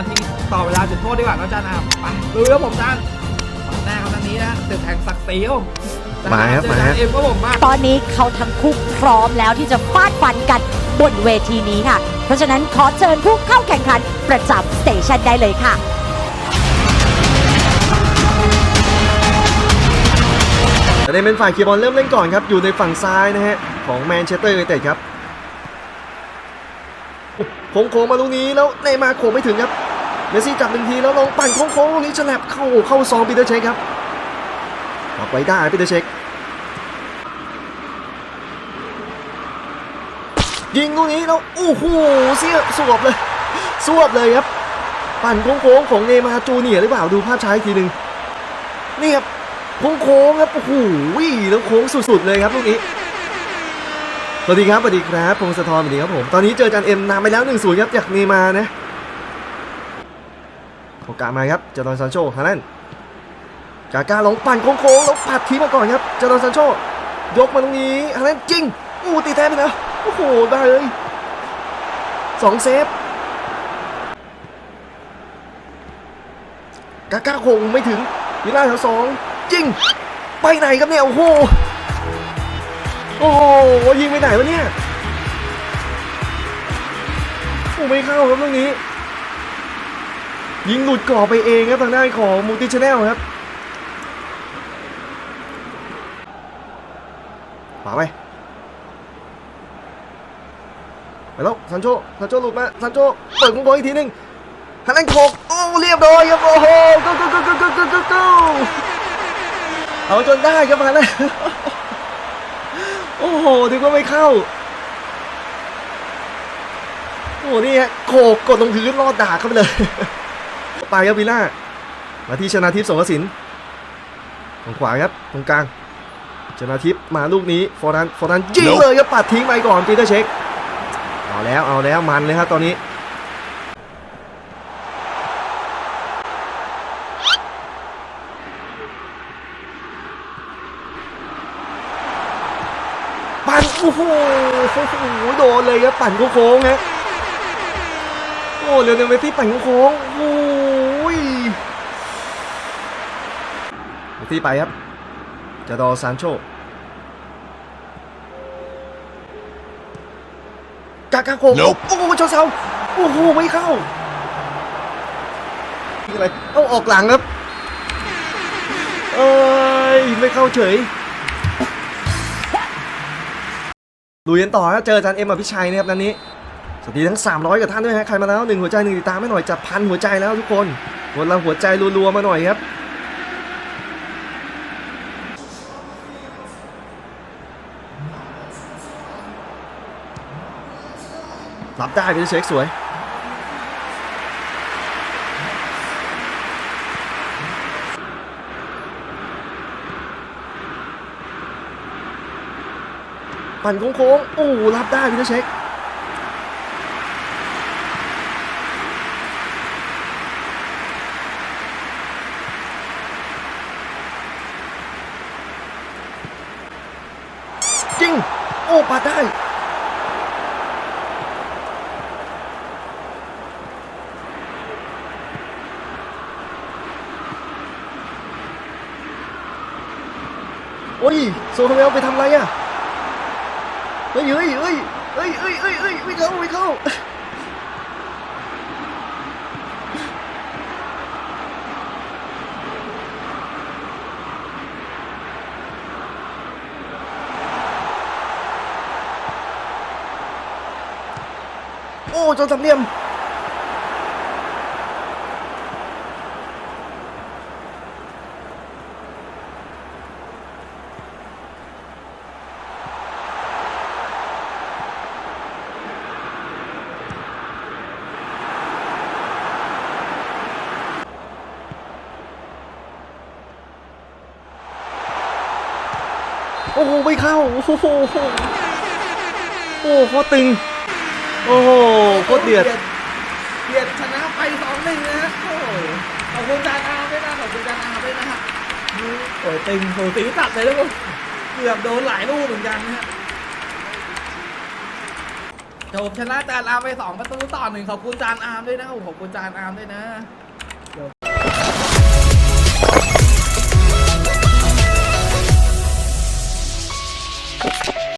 นาทีต่อเวลาจุดโทษดีกว่านะอาจารย์ครับไปลุยครับผมอาจารย์แน่ครับทางนี้นะศึกแห่งศักดิ์ศรีครับผมมาครับเจอมาอาจารฮะย์เอ็มครับผมมาตอนนี้เขาทั้งคู่พร้อมแล้วที่จะฟาดฟันกันบนเวทีนี้ค่ะ เพราะฉะนั้นขอเชิญผู้เข้าแข่งขันประจำสเตชันได้เลยค่ะจะได้เป็นฝ่ายเคลียร์บอลเริ่มเล่นก่อนครับ อยู่ในฝั่งซ้ายนะฮะ ของแมนเชสเตอร์ยูไนเต็ดครับโค้งๆมาลูกนี้แล้วเนย์มาร์โขงไม่ถึงครับ เมสซี่จับหนึ่งทีแล้วลองปั่นโค้งๆลูกนี้ฉลับเข้าเข้าซองปีเตอร์เชคครับออกไว้ได้ปีเตอร์เชคยิงลูกนี้แล้วโอ้โหเสียสวบเลยสวบเลยครับ ปั่นโค้งๆของเนมาร์จูเนียหรือเปล่าดูภาพช้าอีกทีหนึ่งนี่ครับโค้งๆครับโอ้โหแล้วโค้งสุดๆเลยครับลูกนี้สวัสดีครับสวัสดีครับพงศธรสวัสดีครับผม ตอนนี้เจอจันเอ็มนำไปแล้ว1นศูนย์ครับจากเนมาร์นะ โอกาสมาครับเจอร์นซานโชฮาแลนกาก้าลงปั่นโค้งๆแล้วปัดทีมาก่อนครับเจอร์นซานโชยกมาตรงนี้ฮาแลนจริงอู้ตีแท้ไปแล้วโอ้โหได้เลยสองเซฟกาก้าคงไม่ถึงวิลล่าแถวสองจริง ไปไหนครับเนี่ย โอ้โห โอ้โห ยิงไปไหนวะเนี่ย โอ้ไม่เข้าครับตรงนี้ ยิงหลุดกรอบไปเองครับทางด้านของมูติชแนลครับป่าไปไปแล้วซันโชซันโชหลุดมาซันโชเปิดกุ้งโกอีกทีหนึงฮันแลนโคกโอ้เรียบร้อยครับโอ้โหกูกูกูกูกูกูกูเอาจนได้ครับมาแล้วโอ้โหนึกว่าไม่เข้าโอ้โหนี่ฮะโขกกดลงพื้นรอดดาเข้าไปเลย ไปครับวิล่ามาที่ชนะทิพย์สงกระสินตรงขวาครับตรงกลางชนะทิพย์มาลูกนี้ฟอร์นันฟอร์นันยิงเลยครับปัดทิ้งไปก่อนปีเตอร์เช็คเอาแล้วเอาแล้วมันเลยครับตอนนี้ปั่นโอ้โหโอ้โหโดนเลยครับปั่นโค้งฮะโอ้เรียวเนลเมสซี่ปั่นโค้งโอ้ ยเมสซี่ไปครับ จะรอซานโชกากาโคงโอ้โหชนเสาโอ้โหไม่เข้าอะไรเอาออกหลังครับ เอ้ย ไม่เข้าเฉยลุยกันต่อครับเจออาจารย์เอ็มอภิชัยนะครับนันนี้ สวัสดีทั้ง 300 กับท่านด้วยฮะใครมาแล้วหนึ่งหัวใจหนึ่งติดตามไม่หน่อยจะพันหัวใจแล้วทุกคนคนละหัวใจรัวๆมาหน่อยครับ รับได้เป็นเช็คสวย ปั่นโค้งๆโอ้รับได้พีเตอร์เช็คจริง โอ้ปัดได้ อ้ยโซคาเวลไปทำไรอะเฮ้ยเฮ้ยเฮ้ยเฮ้ยเฮ้ยเฮ้ยเฮ้ยไม่เข้าไม่เข้าโอ้จนสามเหลี่ยม อ้โหไม่เข้า โอ้โหโอ้โหโอ้โหโคตรตึง โอ้โหโคตรเดือดเดือดชนะไปสองหนึ่งนะฮะโอ้ขอบคุณจารย์อาร์มด้วยนะขอบคุณจารย์อาร์มด้วยนะฮะโอ้ยตึงโหตีตัดเลยทุกคนเกือบโดนหลายลูกเหมือนกันนะฮะจบชนะจานอาร์มไปสองประตูต่อหนึ่งขอบคุณจานอาร์มด้วยนะโอ้ขอบคุณจานอาร์มด้วยนะ